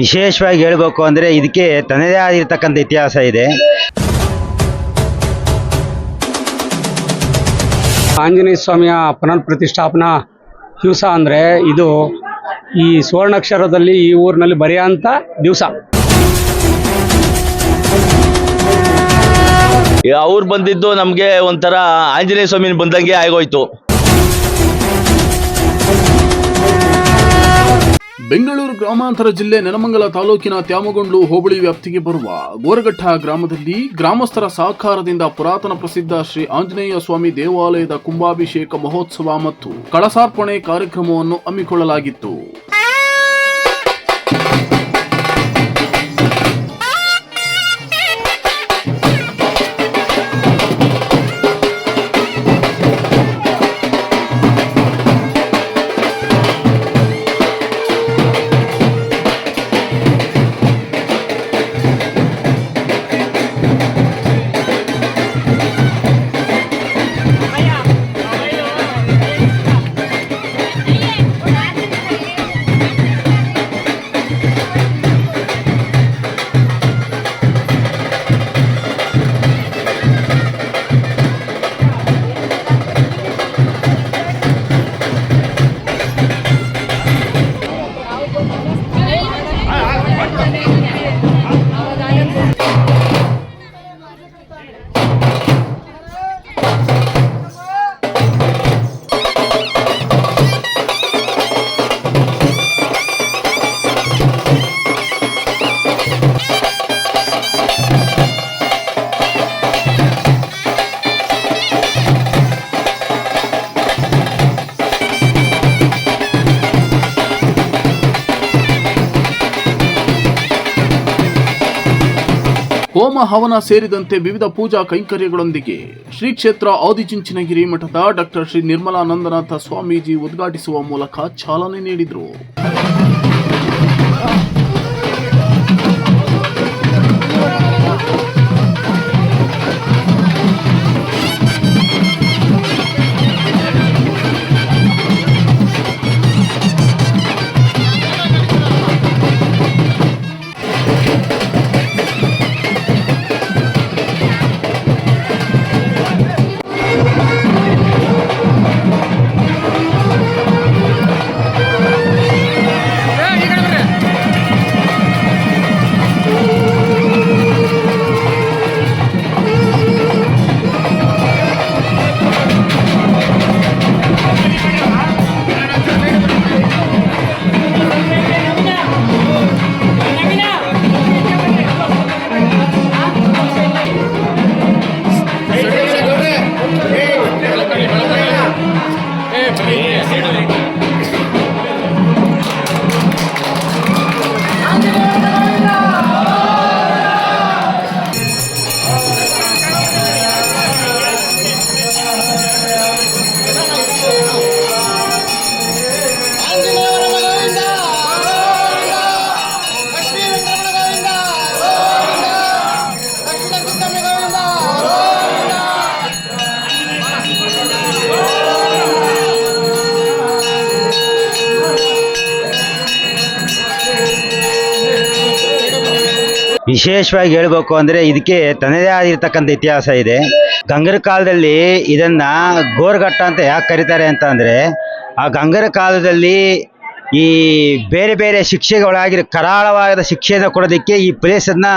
ವಿಶೇಷವಾಗಿ ಹೇಳಬೇಕು ಅಂದರೆ ಇದಕ್ಕೆ ತನ್ನದೇ ಆಗಿರ್ತಕ್ಕಂಥ ಇತಿಹಾಸ ಇದೆ. ಆಂಜನೇಯ ಸ್ವಾಮಿಯ ಪುನರ್ ಪ್ರತಿಷ್ಠಾಪನಾ ದಿವಸ ಅಂದರೆ ಇದು ಈ ಸುವರ್ಣಾಕ್ಷರದಲ್ಲಿ ಈ ಊರಿನಲ್ಲಿ ಬರೆಯೋಂಥ ದಿವಸ. ಅವ್ರು ಬಂದಿದ್ದು ನಮಗೆ ಒಂಥರ ಆಂಜನೇಯ ಸ್ವಾಮಿನ ಬಂದಂಗೆ ಆಗೋಯ್ತು. ಬೆಂಗಳೂರು ಗ್ರಾಮಾಂತರ ಜಿಲ್ಲೆ ನೆಲಮಂಗಲ ತಾಲೂಕಿನ ತ್ಯಾಮಗೊಂಡ್ಲು ಹೋಬಳಿ ವ್ಯಾಪ್ತಿಗೆ ಬರುವ ಗೋರಘಟ್ಟ ಗ್ರಾಮದಲ್ಲಿ ಗ್ರಾಮಸ್ಥರ ಸಹಕಾರದಿಂದ ಪುರಾತನ ಪ್ರಸಿದ್ಧ ಶ್ರೀ ಆಂಜನೇಯ ಸ್ವಾಮಿ ದೇವಾಲಯದ ಕುಂಭಾಭಿಷೇಕ ಮಹೋತ್ಸವ ಮತ್ತು ಕಳಸಾರ್ಪಣೆ ಕಾರ್ಯಕ್ರಮವನ್ನು ಹಮ್ಮಿಕೊಳ್ಳಲಾಗಿತ್ತು. ಹೋಮ ಹವನ ಸೇರಿದಂತೆ ವಿವಿಧ ಪೂಜಾ ಕೈಂಕರ್ಯಗಳೊಂದಿಗೆ ಶ್ರೀ ಕ್ಷೇತ್ರ ಆದಿಚುಂಚನಗಿರಿ ಮಠದ ಡಾಕ್ಟರ್ ಶ್ರೀ ನಿರ್ಮಲಾನಂದನಾಥ ಸ್ವಾಮೀಜಿ ಉದ್ಘಾಟಿಸುವ ಮೂಲಕ ಚಾಲನೆ ನೀಡಿದರು. ವಿಶೇಷವಾಗಿ ಹೇಳ್ಬೇಕು ಅಂದ್ರೆ ಇದಕ್ಕೆ ತನ್ನದೇ ಆಗಿರ್ತಕ್ಕಂಥ ಇತಿಹಾಸ ಇದೆ. ಗಂಗರ ಕಾಲದಲ್ಲಿ ಇದನ್ನ ಗೋರ್ಘಟ್ಟ ಅಂತ ಯಾಕೆ ಕರೀತಾರೆ ಅಂತ ಅಂದ್ರೆ ಆ ಗಂಗರ ಕಾಲದಲ್ಲಿ ಈ ಬೇರೆ ಬೇರೆ ಶಿಕ್ಷೆಗಳಾಗಿರ ಒಳಗಿರೋ ಕರಾಳವಾದ ಶಿಕ್ಷೆಯನ್ನು ಕೊಡೋದಕ್ಕೆ ಈ ಪ್ಲೇಸನ್ನು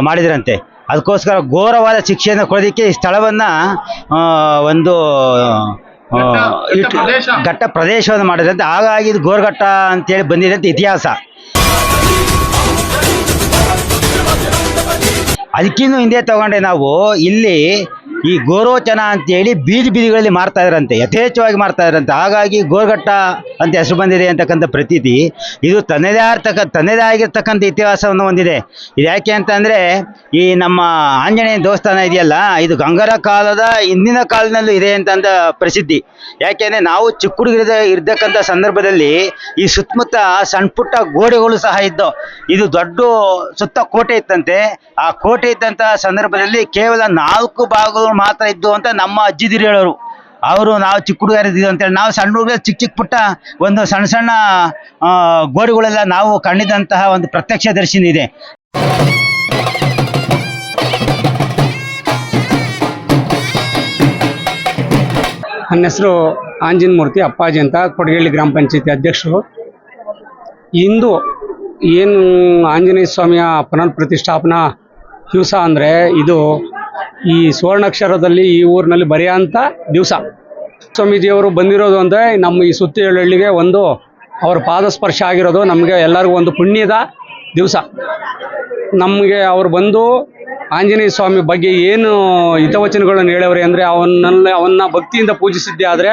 ಮಾಡಿದ್ರಂತೆ. ಅದಕ್ಕೋಸ್ಕರ ಘೋರವಾದ ಶಿಕ್ಷೆಯನ್ನು ಕೊಡೋದಕ್ಕೆ ಈ ಸ್ಥಳವನ್ನು ಒಂದು ಇಟ್ಟು- ಘಟ್ಟ ಪ್ರದೇಶವನ್ನು ಮಾಡಿದ್ರಂತೆ. ಹಾಗಾಗಿ ಇದು ಗೋರ್ಘಟ್ಟ ಅಂತೇಳಿ ಬಂದಿದೆ ಅಂತ ಇತಿಹಾಸ. ಅದಕ್ಕಿಂತ ಹಿಂದೆ ತಗೊಂಡೆ ನಾವು, ಇಲ್ಲಿ ಈ ಗೋರೋಚನ ಅಂತೇಳಿ ಬೀದಿ ಬೀದಿಗಳಲ್ಲಿ ಮಾರ್ತಾ ಇದ್ರಂತೆ, ಯಥೇಚ್ಛವಾಗಿ ಮಾರ್ತಾ ಇದ್ರಂತೆ. ಹಾಗಾಗಿ ಗೋರ್ಘಟ್ಟ ಅಂತ ಹೆಸರು ಬಂದಿದೆ ಅಂತಕ್ಕಂಥ ಪ್ರತೀತಿ. ಇದು ತನ್ನದೇ ಆರ್ತಕ್ಕ, ತನ್ನದೇ ಆಗಿರ್ತಕ್ಕಂಥ ಇತಿಹಾಸವನ್ನು ಹೊಂದಿದೆ. ಇದು ಯಾಕೆ ಅಂತಂದರೆ, ಈ ನಮ್ಮ ಆಂಜನೇಯ ದೇವಸ್ಥಾನ ಇದೆಯಲ್ಲ, ಇದು ಗಂಗರ ಕಾಲದ ಹಿಂದಿನ ಕಾಲದಲ್ಲೂ ಇದೆ ಅಂತಂದ ಪ್ರಸಿದ್ಧಿ. ಯಾಕೆಂದರೆ ನಾವು ಚಿಕ್ಕ ಹುಡುಗಿರದ ಇರ್ತಕ್ಕಂಥ ಸಂದರ್ಭದಲ್ಲಿ ಈ ಸುತ್ತಮುತ್ತ ಸಣ್ಣ ಪುಟ್ಟ ಗೋಡೆಗಳು ಸಹ ಇದ್ದವು. ಇದು ದೊಡ್ಡ ಸುತ್ತ ಕೋಟೆ ಇತ್ತಂತೆ. ಆ ಕೋಟೆ ಇದ್ದಂಥ ಸಂದರ್ಭದಲ್ಲಿ ಕೇವಲ ನಾಲ್ಕು ಭಾಗಗಳು ಮಾತ್ರ ಇದ್ದು ಅಂತ ನಮ್ಮ ಅಜ್ಜಿದಿರು ಹೇಳೋರು. ಅವರು ನಾವು ಚಿಕ್ಕ ಹುಡುಗರಿದ್ದೀವಿ ಅಂತೇಳಿ. ನಾವು ಸಣ್ಣ ಹುಡುಗರು, ಚಿಕ್ಕ ಚಿಕ್ಕ ಪುಟ್ಟ ಒಂದು ಸಣ್ಣ ಸಣ್ಣ ಗೋಡೆಗಳೆಲ್ಲ ನಾವು ಕಂಡಿದ್ದಂತಹ ಒಂದು ಪ್ರತ್ಯಕ್ಷದರ್ಶಿನಿ ಇದೆ. ನನ್ನ ಹೆಸರು ಆಂಜಿನ ಮೂರ್ತಿ, ಅಪ್ಪಾಜಿ ಅಂತ ಕೊಡಗೇಳಿ ಗ್ರಾಮ ಪಂಚಾಯತಿ ಅಧ್ಯಕ್ಷರು. ಇಂದು ಏನು ಆಂಜನೇಯ ಸ್ವಾಮಿಯ ಪುನರ್ ಪ್ರತಿಷ್ಠಾಪನಾ ದಿವಸ ಅಂದರೆ ಇದು ಈ ಸುವರ್ಣಾಕ್ಷರದಲ್ಲಿ ಈ ಊರಿನಲ್ಲಿ ಬರೆಯೋಂಥ ದಿವಸ. ಸ್ವಾಮೀಜಿಯವರು ಬಂದಿರೋದು ಅಂದರೆ ನಮ್ಮ ಈ ಸುತ್ತಿ ಹಳ್ಳಿಗೆ ಒಂದು ಅವರ ಪಾದಸ್ಪರ್ಶ ಆಗಿರೋದು ನಮಗೆ ಎಲ್ಲರಿಗೂ ಒಂದು ಪುಣ್ಯದ ದಿವಸ. ನಮಗೆ ಅವ್ರು ಬಂದು ಆಂಜನೇಯ ಸ್ವಾಮಿ ಬಗ್ಗೆ ಏನು ಹಿತವಚನಗಳನ್ನು ಹೇಳವ್ರಿ ಅಂದರೆ ಅವನ್ನೆಲ್ಲ ಅವನ್ನ ಭಕ್ತಿಯಿಂದ ಪೂಜಿಸಿದ್ದೆ ಆದರೆ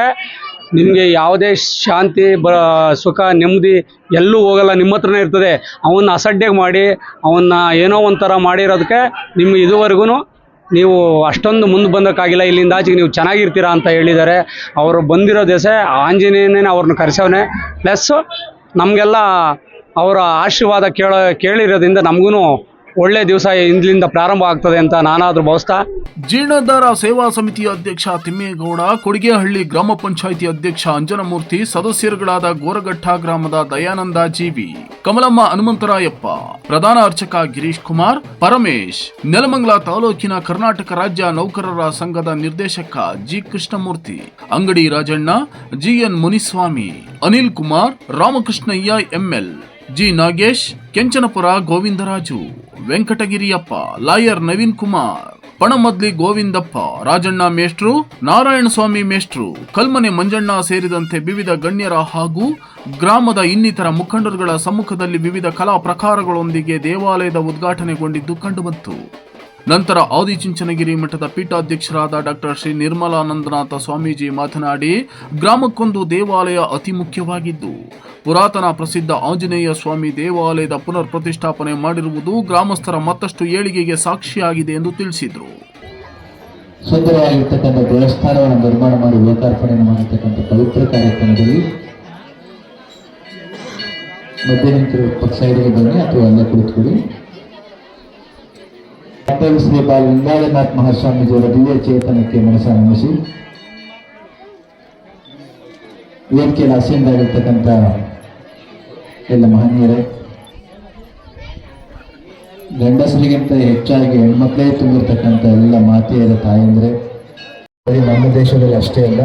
ನಿಮಗೆ ಯಾವುದೇ ಶಾಂತಿ, ಬ, ಸುಖ, ನೆಮ್ಮದಿ ಎಲ್ಲೂ ಹೋಗಲ್ಲ, ನಿಮ್ಮ ಹತ್ರನೇ ಇರ್ತದೆ. ಅವನ್ನ ಅಸಡ್ಡೆಗೆ ಮಾಡಿ, ಅವನ್ನ ಏನೋ ಒಂಥರ ಮಾಡಿರೋದಕ್ಕೆ ನಿಮ್ಗೆ ಇದುವರೆಗೂ ನೀವು ಅಷ್ಟೊಂದು ಮುಂದೆ ಬಂದಕ್ಕಾಗಿಲ್ಲ, ಇಲ್ಲಿಂದ ಆಚೆಗೆ ನೀವು ಚೆನ್ನಾಗಿರ್ತೀರಾ ಅಂತ ಹೇಳಿದ್ದಾರೆ. ಅವರು ಬಂದಿರೋ ದಿವಸ ಆಂಜನೇಯನೇ ಅವ್ರನ್ನ ಕರೆಸವನೆ. ಪ್ಲಸ್ಸು ನಮಗೆಲ್ಲ ಅವರ ಆಶೀರ್ವಾದ ಕೇಳೋ, ಕೇಳಿರೋದ್ರಿಂದ ನಮಗೂ ಒಳ್ಳೆ ದಿವಸ ಇಂದ್ಲಿಂದ ಪ್ರಾರಂಭ ಆಗ್ತದೆ ಅಂತ ನಾನಾದರೂ ಭಾವಿಸ್ತಾ? ಜೀರ್ಣೋದ್ಧಾರ ಸೇವಾ ಸಮಿತಿ ಅಧ್ಯಕ್ಷ ತಿಮ್ಮೇಗೌಡ, ಕೊಡಿಗೆಹಳ್ಳಿ ಗ್ರಾಮ ಪಂಚಾಯಿತಿ ಅಧ್ಯಕ್ಷ ಅಂಜನಮೂರ್ತಿ, ಸದಸ್ಯರುಗಳಾದ ಗೋರಘಟ್ಟ ಗ್ರಾಮದ ದಯಾನಂದ ಜೀವಿ, ಕಮಲಮ್ಮ ಹನುಮಂತರಾಯಪ್ಪ, ಪ್ರಧಾನ ಅರ್ಚಕ ಗಿರೀಶ್ ಕುಮಾರ್, ಪರಮೇಶ್, ನೆಲಮಂಗಲ ತಾಲೂಕಿನ ಕರ್ನಾಟಕ ರಾಜ್ಯ ನೌಕರರ ಸಂಘದ ನಿರ್ದೇಶಕ ಜಿ ಕೃಷ್ಣಮೂರ್ತಿ, ಅಂಗಡಿ Rajanna GN Muniswamy, Anil Kumar, Ramakrishnaiah ML. G Nagesh, Kenchanapura Govindaraju, Venkatagiriyappa, lawyer Naveen Kumar, Panamadli Govindappa, Rajanna ಮೇಷ್ಟ್ರು ನಾರಾಯಣ ಸ್ವಾಮಿ ಮೇಷ್ಟ್ರು, ಕಲ್ಮನೆ ಮಂಜಣ್ಣ ಸೇರಿದಂತೆ ವಿವಿಧ ಗಣ್ಯರ ಹಾಗೂ ಗ್ರಾಮದ ಇನ್ನಿತರ ಮುಖಂಡರುಗಳ ಸಮ್ಮುಖದಲ್ಲಿ ವಿವಿಧ ಕಲಾ ಪ್ರಕಾರಗಳೊಂದಿಗೆ ದೇವಾಲಯದ ಉದ್ಘಾಟನೆಗೊಂಡಿದ್ದು ಕಂಡುಬಂತು. ನಂತರ ಆದಿಚುಂಚನಗಿರಿ ಮಠದ ಪೀಠಾಧ್ಯಕ್ಷರಾದ ಡಾಕ್ಟರ್ ಶ್ರೀ ನಿರ್ಮಲಾನಂದನಾಥ ಸ್ವಾಮೀಜಿ ಮಾತನಾಡಿ, ಗ್ರಾಮಕ್ಕೊಂದು ದೇವಾಲಯ ಅತಿ ಮುಖ್ಯವಾಗಿದ್ದು, ಪುರಾತನ ಪ್ರಸಿದ್ಧ ಆಂಜನೇಯ ಸ್ವಾಮಿ ದೇವಾಲಯದ ಪುನರ್ ಪ್ರತಿಷ್ಠಾಪನೆ ಮಾಡಿರುವುದು ಗ್ರಾಮಸ್ಥರ ಮತ್ತಷ್ಟು ಏಳಿಗೆಗೆ ಸಾಕ್ಷಿಯಾಗಿದೆ ಎಂದು ತಿಳಿಸಿದರು. ಸುಂದರವಾಗಿರ್ತಕ್ಕಂಥ ದೇವಸ್ಥಾನವನ್ನು ನಿರ್ಮಾಣ ಮಾಡಿ ಲೋಕಾರ್ಪಣೆ ಮಾಡಿರ್ತಕ್ಕಂಥ ಪವಿತ್ರ ಕಾರ್ಯಕ್ರಮದಲ್ಲಿ ಬನ್ನಿ ಅಥವಾ ಅಲ್ಲೇ ಕುಳಿತುಕೊಳ್ಳಿ. ಶ್ರೀ ಬಾಲ ಲಿಂಗಾಯನಾಥ್ ಮಹಾಸ್ವಾಮೀಜಿಯವರ ದಿವ್ಯ ಚೇತನಕ್ಕೆ ಮನಸ್ಸ ನಮಿಸಿ ವೇದಿಕೆಯಲ್ಲಿ ಆಸೀನರಾಗಿರ್ತಕ್ಕಂಥ ಎಲ್ಲ ಮಹನೀಯರೇ, ಗಂಡಸರಿಗಿಂತ ಹೆಚ್ಚಾಗಿ ಹೆಣ್ಮಕ್ಳೇ ತುಂಬಿರ್ತಕ್ಕಂಥ ಎಲ್ಲ ಮಾತೆಯರ ತಾಯಂದ್ರೆ ನಮ್ಮ ದೇಶದಲ್ಲಿ ಅಷ್ಟೇ ಅಲ್ಲ,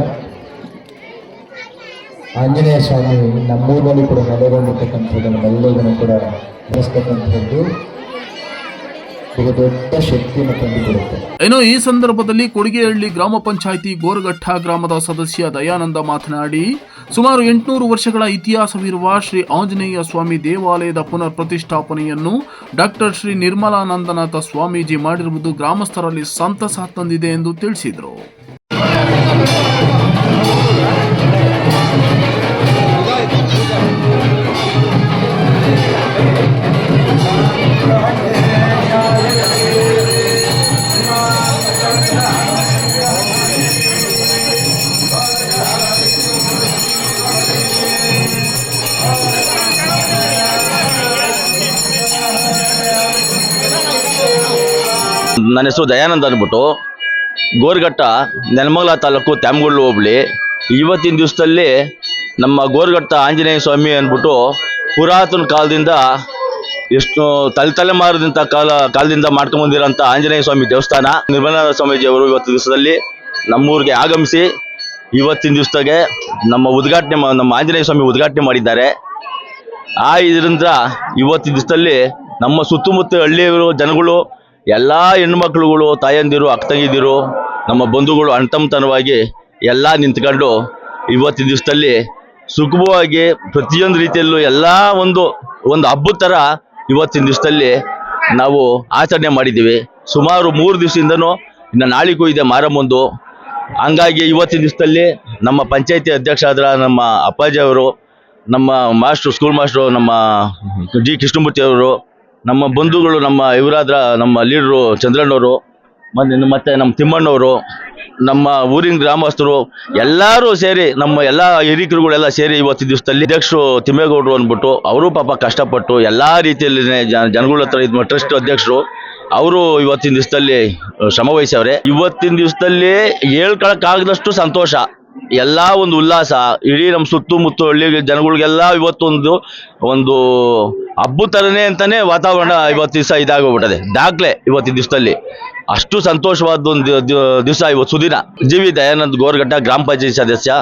ಆಂಜನೇಯ ಸ್ವಾಮಿ ನಮ್ಮೂರಿನಲ್ಲಿ ಕೂಡ ನೆಲೆಗೊಂಡಿರ್ತಕ್ಕಂಥದ್ದು ನಮ್ಮೆಲ್ಲರಿಗೂ ಕೂಡ ಬೆಳೆಸ್ತಕ್ಕಂಥದ್ದು ದೊಡ್ಡ ಶಕ್ತಿಯನ್ನು ತಂದುಕೊಡುತ್ತೆ. ಏನೋ ಈ ಸಂದರ್ಭದಲ್ಲಿ ಕೊಡಿಗೆಹಳ್ಳಿ ಗ್ರಾಮ ಪಂಚಾಯಿತಿ ಗೋರಘಟ್ಟ ಗ್ರಾಮದ ಸದಸ್ಯ ದಯಾನಂದ ಮಾತನಾಡಿ, ಸುಮಾರು ಎಂಟುನೂರು ವರ್ಷಗಳ ಇತಿಹಾಸವಿರುವ ಶ್ರೀ ಆಂಜನೇಯ ಸ್ವಾಮಿ ದೇವಾಲಯದ ಪುನರ್ ಪ್ರತಿಷ್ಠಾಪನೆಯನ್ನು ಡಾಕ್ಟರ್ ಶ್ರೀ ನಿರ್ಮಲಾನಂದನಾಥ ಸ್ವಾಮೀಜಿ ಮಾಡಿರುವುದು ಗ್ರಾಮಸ್ಥರಲ್ಲಿ ಸಂತಸ ತಂದಿದೆ ಎಂದು ತಿಳಿಸಿದರು. ನನ್ನ ಹೆಸರು ದಯಾನಂದ ಅಂದ್ಬಿಟ್ಟು ಗೋರ್ಘಟ್ಟ, ನೆಲಮಂಗಲ ತಾಲೂಕು ತ್ಯಾಮಗೊಳ್ಳು ಹೋಬಳಿ ಇವತ್ತಿನ ದಿವಸದಲ್ಲಿ ನಮ್ಮ ಗೋರ್ಘಟ್ಟ ಆಂಜನೇಯ ಸ್ವಾಮಿ ಅಂದ್ಬಿಟ್ಟು ಪುರಾತನ ಕಾಲದಿಂದ ಎಷ್ಟು ತಲೆ ತಲೆಮಾರದಿಂದ ಕಾಲ, ಕಾಲದಿಂದ ಮಾಡ್ಕೊಂಬಂದಿರೋಂಥ ಆಂಜನೇಯ ಸ್ವಾಮಿ ದೇವಸ್ಥಾನ. ನಿರ್ಮಲಾನಂದ ಸ್ವಾಮೀಜಿ ಅವರು ಇವತ್ತು ದಿವಸದಲ್ಲಿ ನಮ್ಮೂರಿಗೆ ಆಗಮಿಸಿ ಇವತ್ತಿನ ದಿವಸದಾಗೆ ನಮ್ಮ ಉದ್ಘಾಟನೆ ನಮ್ಮ ಆಂಜನೇಯ ಸ್ವಾಮಿ ಉದ್ಘಾಟನೆ ಮಾಡಿದ್ದಾರೆ. ಆ ಇದರಿಂದ ಇವತ್ತಿನ ದಿವಸದಲ್ಲಿ ನಮ್ಮ ಸುತ್ತಮುತ್ತ ಹಳ್ಳಿಯವರು ಜನಗಳು ಎಲ್ಲ ಹೆಣ್ಮಕ್ಳುಗಳು, ತಾಯಂದಿರು ಅಕ್ಕ ನಮ್ಮ ಬಂಧುಗಳು ಅಣ್ತಮ್ಮತನವಾಗಿ ಎಲ್ಲ ನಿಂತ್ಕೊಂಡು ಇವತ್ತಿನ ದಿವಸದಲ್ಲಿ ಸುಗಮವಾಗಿ ಪ್ರತಿಯೊಂದು ರೀತಿಯಲ್ಲೂ ಎಲ್ಲ ಒಂದು ಒಂದು ಹಬ್ಬದ ಥರ ಇವತ್ತಿನ ದಿವಸದಲ್ಲಿ ನಾವು ಆಚರಣೆ ಮಾಡಿದ್ದೀವಿ. ಸುಮಾರು ಮೂರು ದಿವಸದಿಂದನೂ ಇನ್ನು ನಾಳಿಗೂ ಇದೆ ಮಾರಮ್ಮಂದು. ಹಂಗಾಗಿ ಇವತ್ತಿನ ದಿವಸದಲ್ಲಿ ನಮ್ಮ ಪಂಚಾಯತಿ ಅಧ್ಯಕ್ಷ ಆದ ನಮ್ಮ ಅಪ್ಪಾಜಿ ಅವರು, ನಮ್ಮ ಮಾಸ್ಟ್ರು, ಸ್ಕೂಲ್ ಮಾಸ್ಟ್ರು, ನಮ್ಮ ಜಿ ಕೃಷ್ಣಮೂರ್ತಿ ಅವರು ನಮ್ಮ ಬಂಧುಗಳು, ನಮ್ಮ ಇವರಾದ್ರ ನಮ್ಮ ಲೀಡ್ರು ಚಂದ್ರಣ್ಣವರು, ಮತ್ತು ನಮ್ಮ ತಿಮ್ಮಣ್ಣವರು, ನಮ್ಮ ಊರಿನ ಗ್ರಾಮಸ್ಥರು, ಎಲ್ಲರೂ ಸೇರಿ, ನಮ್ಮ ಎಲ್ಲ ಹಿರಿಕರುಗಳೆಲ್ಲ ಸೇರಿ ಇವತ್ತಿನ ದಿವಸದಲ್ಲಿ ಅಧ್ಯಕ್ಷರು ತಿಮ್ಮೇಗೌಡರು ಅಂದ್ಬಿಟ್ಟು, ಅವರು ಪಾಪ ಕಷ್ಟಪಟ್ಟು ಎಲ್ಲ ರೀತಿಯಲ್ಲಿ ಜನಗಳ ಹತ್ರ ಇದು ಟ್ರಸ್ಟ್ ಅಧ್ಯಕ್ಷರು, ಅವರು ಇವತ್ತಿನ ದಿವಸದಲ್ಲಿ ಶ್ರಮವಹಿಸವ್ರೆ ಇವತ್ತಿನ ದಿವಸದಲ್ಲಿ ಹೇಳ್ಕೊಳಕ್ಕಾಗದಷ್ಟು ಸಂತೋಷ. ಎಲ್ಲ ಒಂದು ಉಲ್ಲಾಸ, ಇಡೀ ನಮ್ಮ ಸುತ್ತಮುತ್ತ ಹಳ್ಳಿ ಜನಗಳಿಗೆಲ್ಲ ಇವತ್ತೊಂದು, ಒಂದು ಹಬ್ಬ ಥರನೇ ಅಂತಾನೆ ವಾತಾವರಣ ಇವತ್ತು ದಿವಸ ಇದಾಗೋಗ್ಬಿಟ್ಟದೆ ದಾಖಲೆ ಇವತ್ತಿನ ದಿವಸದಲ್ಲಿ. ಅಷ್ಟು ಸಂತೋಷವಾದ ಒಂದು ದಿವಸ ಇವತ್ತು ಸುದಿನ. ಜೀವಿ ದಯಾನಂದ್ ಗೋರ್ಘಟ್ಟ ಗ್ರಾಮ ಪಂಚಾಯತ್ ಸದಸ್ಯ.